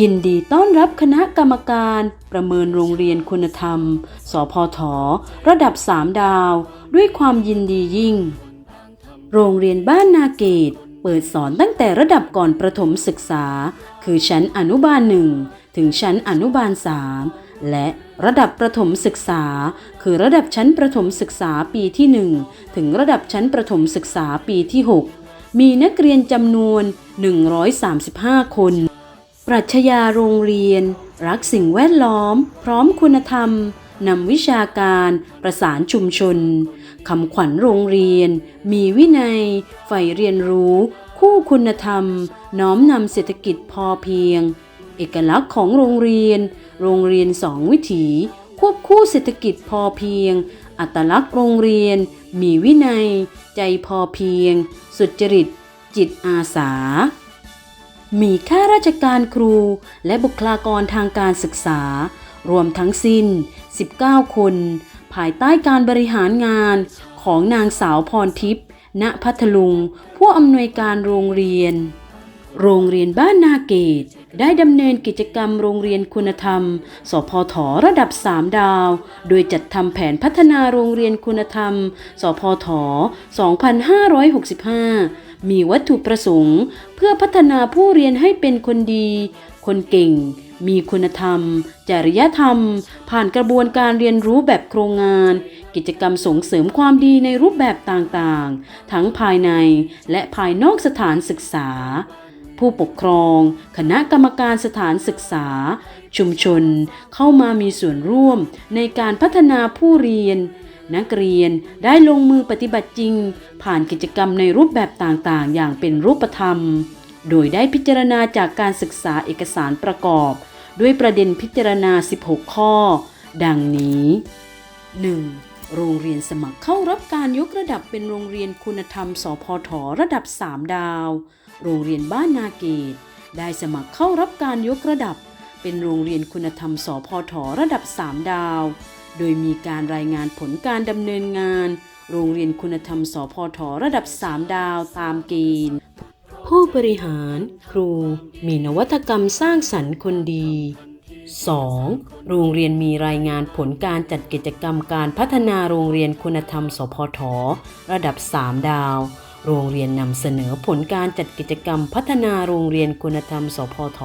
ยินดีต้อนรับคณะกรรมการประเมินโรงเรียนคุณธรรม สพท ระดับ 3 ดาว ด้วยความยินดียิ่ง โรงเรียนบ้านนาเกต เปิดสอนตั้งแต่ระดับก่อนประถมศึกษา คือชั้นอนุบาลหนึ่งถึงชั้นอนุบาล3และระดับประถมศึกษา คือระดับชั้นประถมศึกษาปีที่ 1 ถึงระดับชั้นประถมศึกษาปีที่ 6 มีนักเรียนจำนวน 135 คน ปรัชญาโรงเรียน รักสิ่งแวดล้อม พร้อมคุณธรรมนำวิชาการประสานชุมชนคำขวัญโรงเรียน มีวินัยใฝ่เรียนรู้ คู่คุณธรรม น้อมนำเศรษฐกิจพอเพียง เอกลักษณ์ของโรงเรียน โรงเรียนสองวิถี ควบคู่เศรษฐกิจพอเพียง อัตลักษณ์โรงเรียน มีวินัย ใจพอเพียง สุจริต จิตอาสา มีข้าราชการครูและบุคลากรทางการศึกษา รวมทั้งสิ้น 19 คน ภายใต้การบริหารงานของนางสาวพรทิพย์ณพัทลุง ผู้อำนวยการโรงเรียน โรงเรียนบ้านนาเกต ได้ดำเนินกิจกรรมโรงเรียนคุณธรรม สพทระดับ 3 ดาว โดยจัดทำแผนพัฒนาโรงเรียนคุณธรรม สพท2565 มีวัตถุประสงค์ เพื่อพัฒนาผู้เรียนให้เป็นคนดี คนเก่ง มีคุณธรรม จริยธรรม ผ่านกระบวนการเรียนรู้แบบโครงงาน กิจกรรมส่งเสริมความดีในรูปแบบต่างๆ ทั้งภายในและภายนอกสถานศึกษา ผู้ปกครอง คณะกรรมการสถานศึกษา ชุมชนเข้ามามีส่วนร่วมในการพัฒนาผู้เรียน นักเรียนได้ลงมือปฏิบัติจริง ผ่านกิจกรรมในรูปแบบต่างๆ อย่างเป็นรูปธรรม โดยได้พิจารณาจากการศึกษาเอกสารประกอบ ด้วยประเด็นพิจารณา 16 ข้อ ดังนี้ 1. โรงเรียนสมัครเข้ารับการยกระดับเป็นโรงเรียนคุณธรรม สพทระดับ 3 ดาว โรงเรียนบ้านนาเกต ได้สมัครเข้ารับการยกระดับ เป็นโรงเรียนคุณธรรม สพทระดับ 3 ดาว โดยมีการรายงานผลการดำเนินงาน โรงเรียนคุณธรรมสพทระดับ 3 ดาวตามเกณฑ์ ผู้บริหาร ครู มีนวัตกรรมสร้างสรรค์คนดี 2. โรงเรียนมีรายงานผลการจัดกิจกรรมการพัฒนาโรงเรียนคุณธรรม สพท ระดับ 3 ดาว โรงเรียนนำเสนอผลการจัดกิจกรรมพัฒนาโรงเรียนคุณธรรม สพท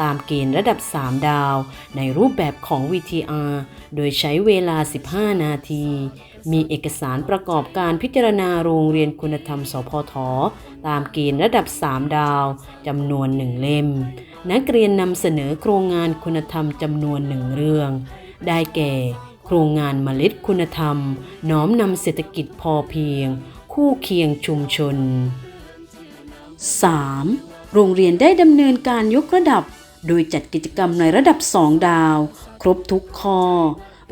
ตามเกณฑ์ระดับ 3 ดาว ในรูปแบบของ VTR โดยใช้เวลา 15 นาที มีเอกสารประกอบการพิจารณาโรงเรียนคุณธรรม สพท ตามเกณฑ์ระดับ 3 ดาวจำนวนหนึ่งเล่ม นักเรียนนำเสนอโครงงานคุณธรรมจำนวนหนึ่งเรื่อง ได้แก่ โครงงานเมล็ดคุณธรรม น้อมนำเศรษฐกิจพอเพียง คู่เคียงชุมชน 3. โรงเรียนได้ดำเนินการยกระดับ โดยจัดกิจกรรมในระดับ2ดาว ครบทุกข้อ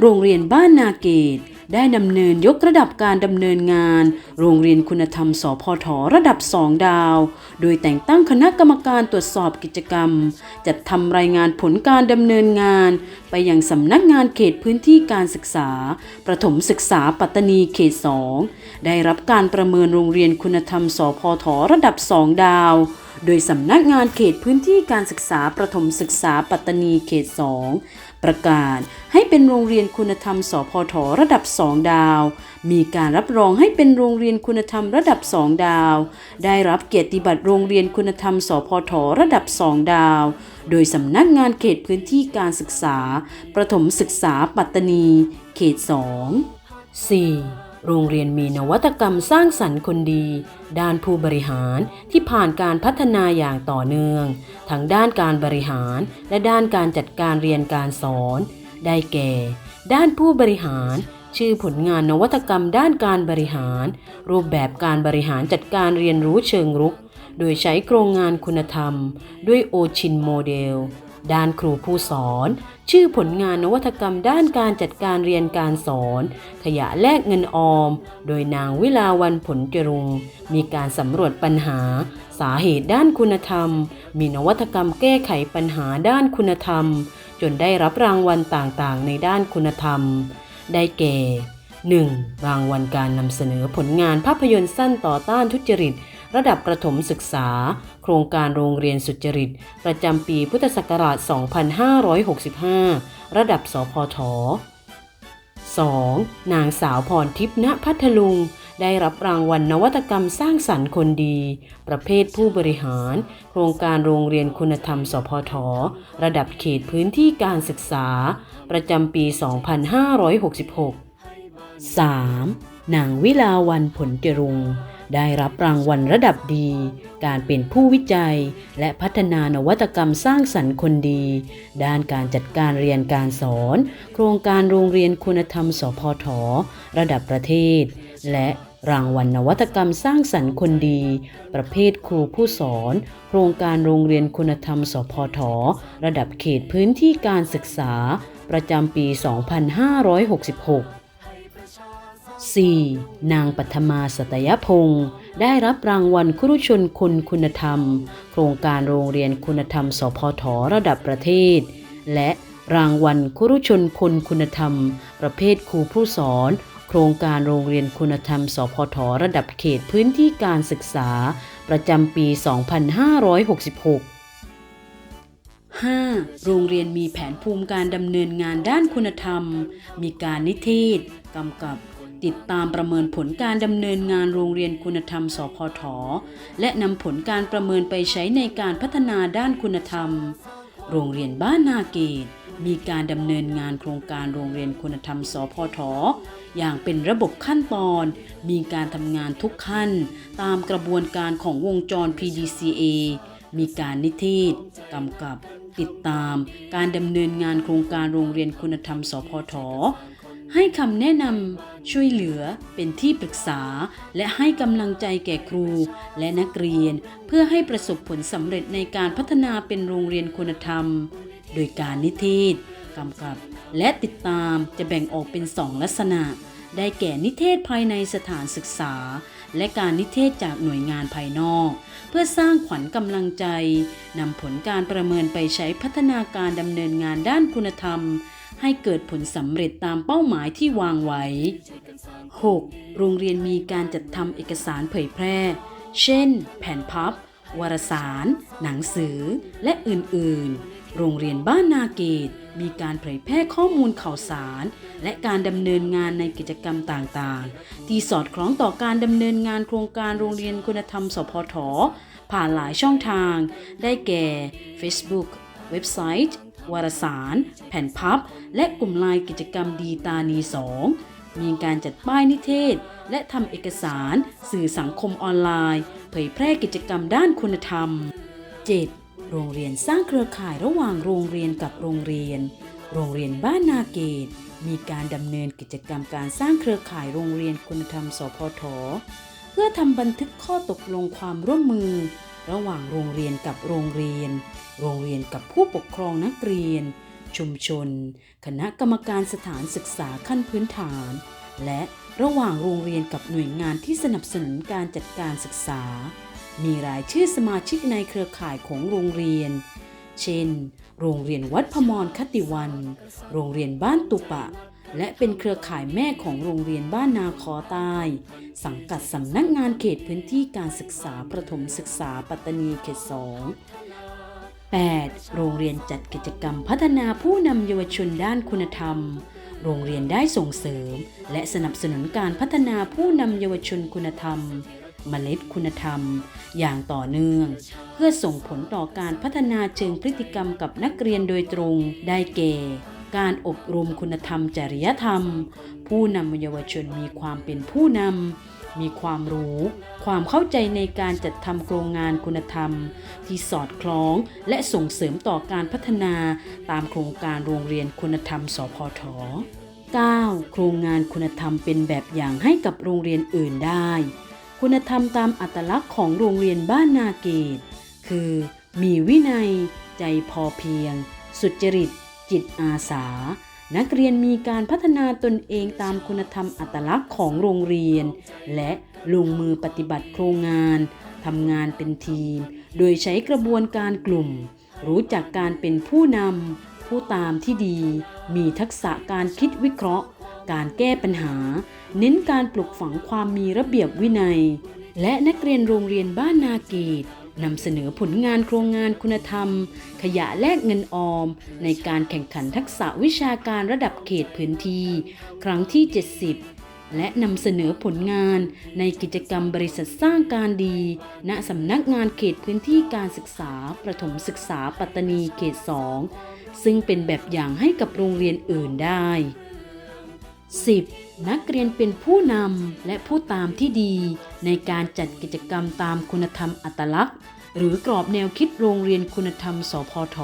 โรงเรียนบ้านนาเกต ได้ดำเนินยกระดับการดำเนินงาน โรงเรียนคุณธรรมสพทระดับ2ดาว โดยแต่งตั้งคณะกรรมการตรวจสอบกิจกรรม จัดทำรายงานผลการดำเนินงาน ไปยังสำนักงานเขตพื้นที่การศึกษา ประถมศึกษาปัตตานีเขต2ได้รับการประเมินโรงเรียนคุณธรรมสพทระดับ2ดาว โดยสำนักงานเขตพื้นที่การศึกษาประถมศึกษาปัตตานีเขต 2 ประกาศให้เป็นโรงเรียนคุณธรรม สพทระดับ 2 ดาว มีการรับรองให้เป็นโรงเรียนคุณธรรมระดับ 2 ดาว ได้รับเกียรติบัตรโรงเรียนคุณธรรม สพทระดับ 2 ดาว โดยสำนักงานเขตพื้นที่การศึกษา ประถมศึกษาปัตตานี เขต 2 4. โรงเรียนมีนวัตกรรมสร้างสรรค์คนดี ด้านผู้บริหารที่ผ่านการพัฒนาอย่างต่อเนื่อง ทั้งด้านการบริหารและด้านการจัดการเรียนการสอน ได้แก่ ด้านผู้บริหาร ชื่อผลงานนวัตกรรมด้านการบริหาร รูปแบบการบริหารจัดการเรียนรู้เชิงรุก โดยใช้โครงงานคุณธรรม ด้วยโอชินโมเดล ด้านครูผู้สอน ชื่อผลงานนวัตกรรมด้านการจัดการเรียนการสอน ขยะแลกเงินออม โดยนางวิลาวันผลจรุง มีการสำรวจปัญหา สาเหตุด้านคุณธรรม มีนวัตกรรมแก้ไขปัญหาด้านคุณธรรม จนได้รับรางวัลต่างๆ ในด้านคุณธรรม ได้แก่ 1. รางวัลการนำเสนอผลงานภาพยนตร์สั้นต่อต้านทุจริต ระดับประถมศึกษา โครงการโรงเรียนสุจริต ประจำปีพุทธศักราช 2565 ระดับสพท 2. นางสาวพรทิพย์ณพัทลุง ได้รับรางวัลนวัตกรรมสร้างสรรค์คนดี ประเภทผู้บริหาร โครงการโรงเรียนคุณธรรม สพท ระดับเขตพื้นที่การศึกษา ประจำปี 2566 3. นางวิลาวันผลเจรุง ได้รับรางวัลระดับดี การเป็นผู้วิจัย และพัฒนานวัตกรรมสร้างสรรค์คนดี ด้านการจัดการเรียนการสอน โครงการโรงเรียนคุณธรรม สพท ระดับประเทศ และรางวัลนวัตกรรมสร้างสรรค์คนดี ประเภทครูผู้สอน โครงการโรงเรียนคุณธรรม สพท ระดับเขตพื้นที่การศึกษา ประจำปี 2566 4. นางปัทมาสตยพงศ์ได้รับรางวัลครุชนคนคุณธรรม โครงการโรงเรียนคุณธรรม สพทระดับประเทศ และรางวัลครุชนคนคุณธรรม ประเภทครูผู้สอน โครงการโรงเรียนคุณธรรม สพทระดับเขตพื้นที่การศึกษา ประจำปี 2566 5. โรงเรียนมีแผนภูมิการดำเนินงานด้านคุณธรรม มีการนิเทศ กำกับ ติดตามประเมินผลการดำเนินงานโรงเรียนคุณธรรม สพท และนำผลการประเมินไปใช้ในการพัฒนาด้านคุณธรรม โรงเรียนบ้านนาเกตมีการดำเนินงานโครงการโรงเรียนคุณธรรม สพท อย่างเป็นระบบขั้นตอน มีการทำงานทุกขั้น ตามกระบวนการของวงจร PDCA มีการนิเทศกำกับ ติดตาม การดำเนินงานโครงการโรงเรียนคุณธรรม สพท ให้คำแนะนำช่วยเหลือเป็นที่ปรึกษา และให้กำลังใจแก่ครูและนักเรียน เพื่อให้ประสบผลสำเร็จในการพัฒนาเป็นโรงเรียนคุณธรรม โดยการนิเทศกำกับ และติดตามจะแบ่งออกเป็นสองลักษณะ ได้แก่นิเทศภายในสถานศึกษา และการนิเทศจากหน่วยงานภายนอก เพื่อสร้างขวัญกำลังใจนำผลการประเมินไปใช้พัฒนาการดำเนินงานด้านคุณธรรม ให้เกิดผลสำเร็จตามเป้าหมายที่วางไว้ 6. โรงเรียนมีการจัดทำเอกสารเผยแพร่ เช่น แผ่นพับ วารสาร หนังสือ และอื่น ๆ โรงเรียนบ้านนาเกต มีการเผยแพร่ข้อมูลข่าวสาร และการดำเนินงานในกิจกรรมต่าง ๆ ที่สอดคล้องต่อการดำเนินงานโครงการโรงเรียนคุณธรรม สพทผ่านหลายช่องทาง ได้แก่ Facebook เว็บไซต์ วารสาร แผ่นพับ และกลุ่มไลน์กิจกรรมดีตานีสองมีการจัดป้ายนิเทศ และทำเอกสาร สื่อสังคมออนไลน์ เผยแพร่กิจกรรมด้านคุณธรรม 7. โรงเรียนสร้างเครือข่ายระหว่างโรงเรียนกับโรงเรียน โรงเรียนบ้านนาเกต มีการดำเนินกิจกรรมการสร้างเครือข่ายโรงเรียนคุณธรรม สพท เพื่อทำบันทึกข้อตกลงความร่วมมือ ระหว่างโรงเรียนกับโรงเรียน โรงเรียนกับผู้ปกครองนักเรียน ชุมชน คณะกรรมการสถานศึกษาขั้นพื้นฐาน และระหว่างโรงเรียนกับหน่วยงานที่สนับสนุนการจัดการศึกษา มีรายชื่อสมาชิกในเครือข่ายของโรงเรียน เช่น โรงเรียนวัดพมรคติวัน โรงเรียนบ้านตุปะ และเป็นเครือข่ายแม่ของโรงเรียนบ้านนาคอใต้สังกัดสำนักงานเขตพื้นที่การศึกษาประถมศึกษาปัตตานีเขตสอง 8. โรงเรียนจัดกิจกรรมพัฒนาผู้นำเยาวชนด้านคุณธรรม โรงเรียนได้ส่งเสริม และสนับสนุนการพัฒนาผู้นำเยาวชนคุณธรรมเมล็ดคุณธรรม อย่างต่อเนื่อง เพื่อส่งผลต่อการพัฒนาเชิงพฤติกรรมกับนักเรียนโดยตรงได้แก่ การอบรมคุณธรรมจริยธรรม ผู้นำเยาวชนมีความเป็นผู้นำ มีความรู้ ความเข้าใจในการจัดทำโครงงานคุณธรรม ที่สอดคล้องและส่งเสริมต่อการพัฒนาตามโครงการโรงเรียนคุณธรรม สพท 9. โครงงานคุณธรรมเป็นแบบอย่างให้กับโรงเรียนอื่นได้ คุณธรรมตามอัตลักษณ์ของโรงเรียนบ้านนาเกต คือ มีวินัย ใจพอเพียง สุจริต จิตอาสา นักเรียนมีการพัฒนาตนเองตามคุณธรรมอัตลักษณ์ของโรงเรียน และลงมือปฏิบัติโครงงานทำงานเป็นทีม โดยใช้กระบวนการกลุ่ม รู้จักการเป็นผู้นำผู้ตามที่ดี มีทักษะการคิดวิเคราะห์ การแก้ปัญหา เน้นการปลุกฝังความมีระเบียบวินัย และนักเรียนโรงเรียนบ้านนาเกต นำเสนอผลงานโครงงานคุณธรรม ขยะแลกเงินออม ในการแข่งขันทักษะวิชาการระดับเขตพื้นที่ ครั้งที่ 70 และนำเสนอผลงานในกิจกรรมบริษัทสร้างการดี ณสำนักงานเขตพื้นที่การศึกษา ประถมศึกษาปัตตานีเขต 2 ซึ่งเป็นแบบอย่างให้กับโรงเรียนอื่นได้ 10. นักเรียนเป็นผู้นำและผู้ตามที่ดี ในการจัดกิจกรรมตามคุณธรรมอัตลักษณ์ หรือกรอบแนวคิดโรงเรียนคุณธรรม สพท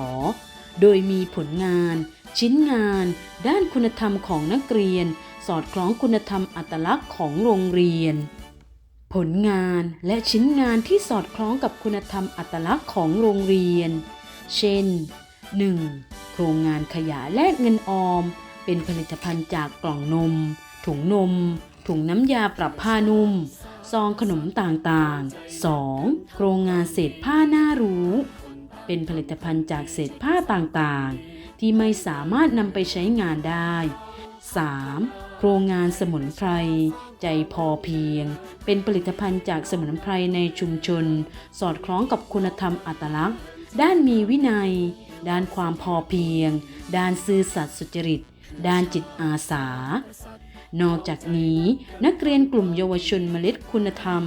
โดยมีผลงาน ชิ้นงาน ด้านคุณธรรมของนักเรียน สอดคล้องคุณธรรมอัตลักษณ์ของโรงเรียน ผลงานและชิ้นงานที่สอดคล้องกับคุณธรรมอัตลักษณ์ของโรงเรียน เช่น 1. โครงงานขยะแลกเงินออม เป็นผลิตภัณฑ์จากกล่องนม ถุงนม ถุงน้ำยาปรับผ้านุ่ม ซองขนมต่างๆ 2. โครงงานเศษผ้าหน้ารู้ เป็นผลิตภัณฑ์จากเศษผ้าต่างๆ ที่ไม่สามารถนำไปใช้งานได้ 3. โครงงานสมุนไพร ใจพอเพียง เป็นผลิตภัณฑ์จากสมุนไพรในชุมชน สอดคล้องกับคุณธรรมอัตลักษณ์ ด้านมีวินัย ด้านความพอเพียง ด้านซื่อสัตย์สุจริต ด้านจิตอาสา นอกจากนี้นักเรียนกลุ่มเยาวชนเมล็ดคุณธรรม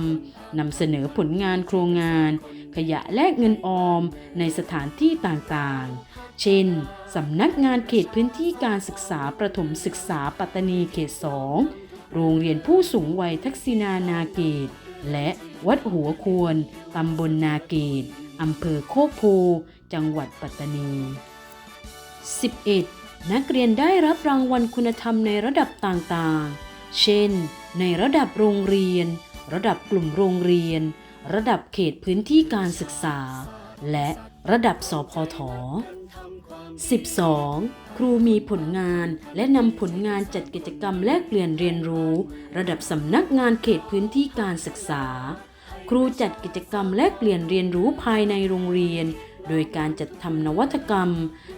นำเสนอผลงานโครงงาน ขยะแลกเงินออมในสถานที่ต่างๆ เช่นสำนักงานเขตพื้นที่การศึกษาประถมศึกษาปัตตานีเขต 2 โรงเรียนผู้สูงวัยทักษินานาเกต และวัดหัวควรตำบลนาเกตอำเภอโคกโพ จังหวัดปัตตานี 11. นักเรียนได้รับรางวัลคุณธรรมในระดับต่างๆ เช่น ในระดับโรงเรียน ระดับกลุ่มโรงเรียน ระดับเขตพื้นที่การศึกษา และระดับสพท 12. ครูมีผลงานและนำผลงานจัดกิจกรรมแลกเปลี่ยนเรียนรู้ ระดับสำนักงานเขตพื้นที่การศึกษา ครูจัดกิจกรรมแลกเปลี่ยนเรียนรู้ภายในโรงเรียน โดยการจัดทำนวัตกรรม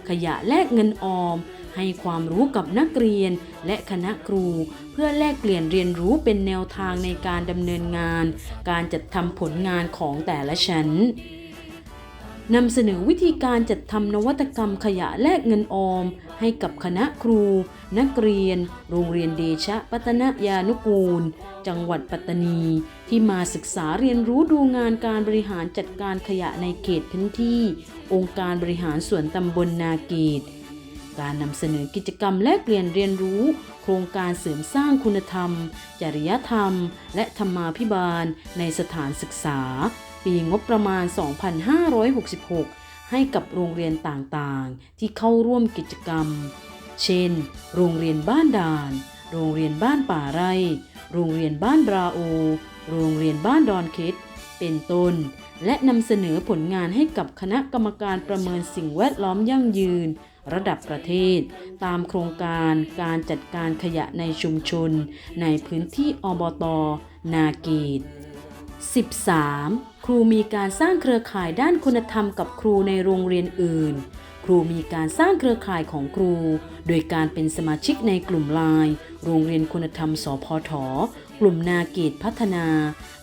ขยะแลกเงินออม ให้ความรู้กับนักเรียนและคณะครู เพื่อแลกเปลี่ยนเรียนรู้เป็นแนวทางในการดำเนินงาน การจัดทำผลงานของแต่ละชั้น นำเสนอวิธีการจัดทำนวัตกรรมขยะแลกเงินออม ให้กับคณะครู นักเรียน โรงเรียนเดชะปัตนยานุกูล จังหวัดปัตตานี ที่มาศึกษาเรียนรู้ดูงานการบริหารจัดการขยะในเขตพื้นที่ องค์การบริหารส่วนตำบลนาเกต การนำเสนอกิจกรรมแลกเปลี่ยนเรียนรู้ โครงการเสริมสร้างคุณธรรม จริยธรรม และธรรมาภิบาลในสถานศึกษา ปีงบประมาณ 2566 ให้กับโรงเรียนต่างๆ ที่เข้าร่วมกิจกรรม เช่น โรงเรียนบ้านด่าน โรงเรียนบ้านป่าไร่ โรงเรียนบ้านบราโอ โรงเรียนบ้านดอนเคสเป็นต้น และนำเสนอผลงานให้กับคณะกรรมการประเมินสิ่งแวดล้อมยั่งยืน ระดับประเทศ ตามโครงการการจัดการขยะในชุมชน ในพื้นที่อบต นาเกต 13. ครูมีการสร้างเครือข่ายด้านคุณธรรมกับครูในโรงเรียนอื่น ครูมีการสร้างเครือข่ายของครู โดยการเป็นสมาชิกในกลุ่มไลน์โรงเรียนคุณธรรม สพท กลุ่มนาเกตพัฒนา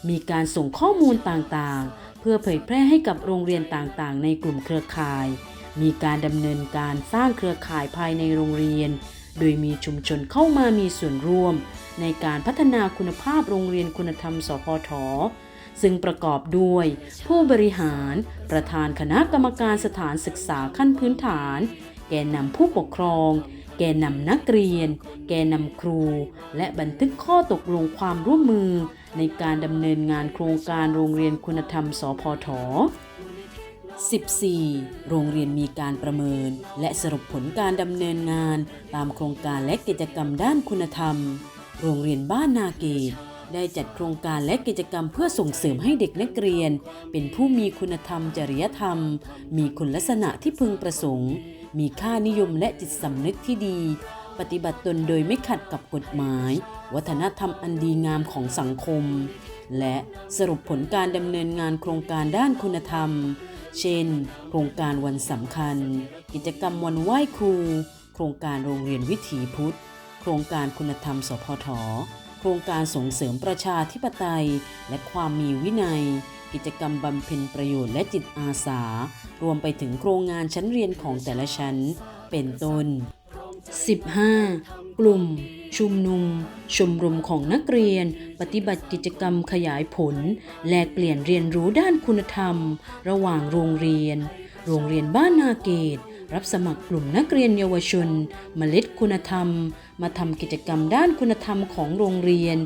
มีการส่งข้อมูลต่างๆ เพื่อเผยแพร่ให้กับโรงเรียนต่างๆ ในกลุ่มเครือข่าย มีการดำเนินการสร้างเครือข่ายภายในโรงเรียน โดยมีชุมชนเข้ามามีส่วนร่วม ในการพัฒนาคุณภาพโรงเรียนคุณธรรม สพท ซึ่งประกอบด้วย ผู้บริหาร ประธานคณะกรรมการสถานศึกษาขั้นพื้นฐาน แกนนำผู้ปกครอง แกนนำนักเรียน แกนนำครู และบันทึกข้อตกลงความร่วมมือ ในการดำเนินงานโครงการโรงเรียนคุณธรรม สพท 14. โรงเรียนมีการประเมิน และสรุปผลการดำเนินงาน ตามโครงการและกิจกรรมด้านคุณธรรม โรงเรียนบ้านนาเกต ได้จัดโครงการและกิจกรรมเพื่อส่งเสริมให้เด็กนักเรียน เป็นผู้มีคุณธรรมจริยธรรม มีคุณลักษณะที่พึงประสงค์ มีค่านิยมและจิตสำนึกที่ดี ปฏิบัติตนโดยไม่ขัดกับกฎหมาย วัฒนธรรมอันดีงามของสังคม และสรุปผลการดำเนินงานโครงการด้านคุณธรรม เช่น โครงการวันสำคัญ กิจกรรมวันไหว้ครู โครงการโรงเรียนวิถีพุทธ โครงการคุณธรรมสพท ครงการส่งเสริมประชาธิปไตย และความมีวินัย กิจกรรมบำเพ็ญประโยชน์และจิตอาสา รวมไปถึงโครงงานชั้นเรียนของแต่ละชั้น เป็นต้น 15. กลุ่ม ชุมนุม ชมรมของนักเรียน ปฏิบัติกิจกรรมขยายผล แลกเปลี่ยนเรียนรู้ด้านคุณธรรม ระหว่างโรงเรียน โรงเรียนบ้านนาเกต รับสมัครกลุ่มนักเรียนเยาวชนเมล็ดคุณธรรม มาทำกิจกรรมด้านคุณธรรมของโรงเรียน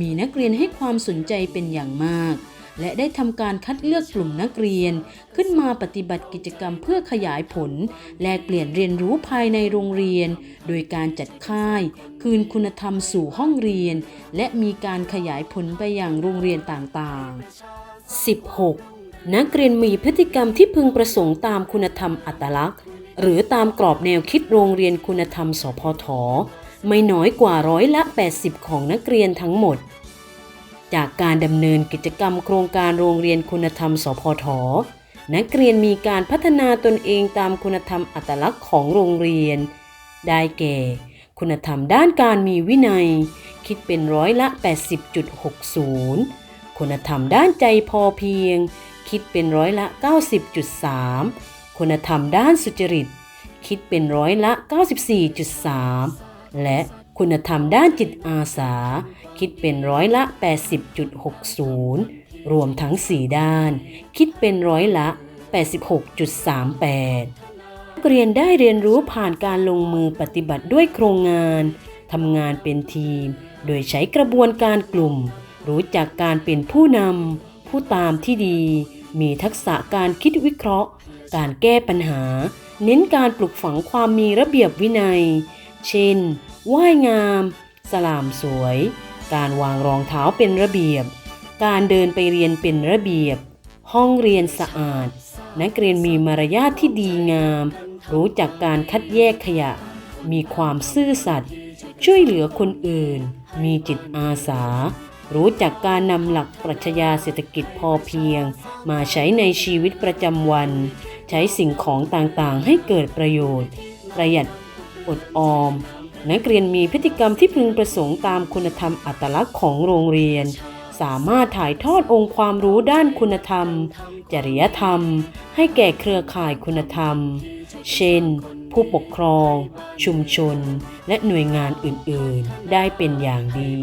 มีนักเรียนให้ความสนใจเป็นอย่างมาก และได้ทำการคัดเลือกกลุ่มนักเรียน ขึ้นมาปฏิบัติกิจกรรมเพื่อขยายผล แลกเปลี่ยนเรียนรู้ภายในโรงเรียน โดยการจัดค่าย คืนคุณธรรมสู่ห้องเรียน และมีการขยายผลไปอย่างโรงเรียนต่างๆ 16. นักเรียนมีพฤติกรรมที่พึงประสงค์ตามคุณธรรมอัตลักษณ์ หรือตามกรอบแนวคิดโรงเรียนคุณธรรม สพท ไม่น้อยกว่าร้อยละ 80 ของนักเรียนทั้งหมด จากการดำเนินกิจกรรมโครงการโรงเรียนคุณธรรม สพท นักเรียนมีการพัฒนาตนเองตามคุณธรรมอัตลักษณ์ของโรงเรียน ได้แก่ คุณธรรมด้านการมีวินัย คิดเป็นร้อยละ 80.60 คุณธรรมด้านใจพอเพียง คิดเป็นร้อยละ 90.3 คุณธรรมด้านสุจริต คิดเป็นร้อยละ 94.3 และคุณธรรมด้านจิตอาสา คิดเป็นร้อยละ 80.60 รวมทั้ง 4 ด้าน คิดเป็นร้อยละ 86.38 นักเรียนได้เรียนรู้ผ่านการลงมือปฏิบัติด้วยโครงงานทำงานเป็นทีม โดยใช้กระบวนการกลุ่ม รู้จักการเป็นผู้นำผู้ตามที่ดี มีทักษะการคิดวิเคราะห์ การแก้ปัญหา เน้นการปลุกฝังความมีระเบียบวินัย เช่น ว่ายงาม สลามสวย การวางรองเท้าเป็นระเบียบ การเดินไปเรียนเป็นระเบียบ ห้องเรียนสะอาด นักเรียนมีมารยาทที่ดีงาม รู้จักการคัดแยกขยะ มีความซื่อสัตย์ ช่วยเหลือคนอื่น มีจิตอาสารู้จักการนำหลักปรัชญาเศรษฐกิจพอเพียง มาใช้ในชีวิตประจำวัน ใช้สิ่งของต่างๆ ให้เกิดประโยชน์ ประหยัดอดออม นักเรียนมีพฤติกรรมที่พึงประสงค์ตามคุณธรรมอัตลักษณ์ของโรงเรียน สามารถถ่ายทอดองค์ความรู้ด้านคุณธรรม จริยธรรม ให้แก่เครือข่ายคุณธรรม เช่น ผู้ปกครอง ชุมชน และหน่วยงานอื่นๆ ได้เป็นอย่างดี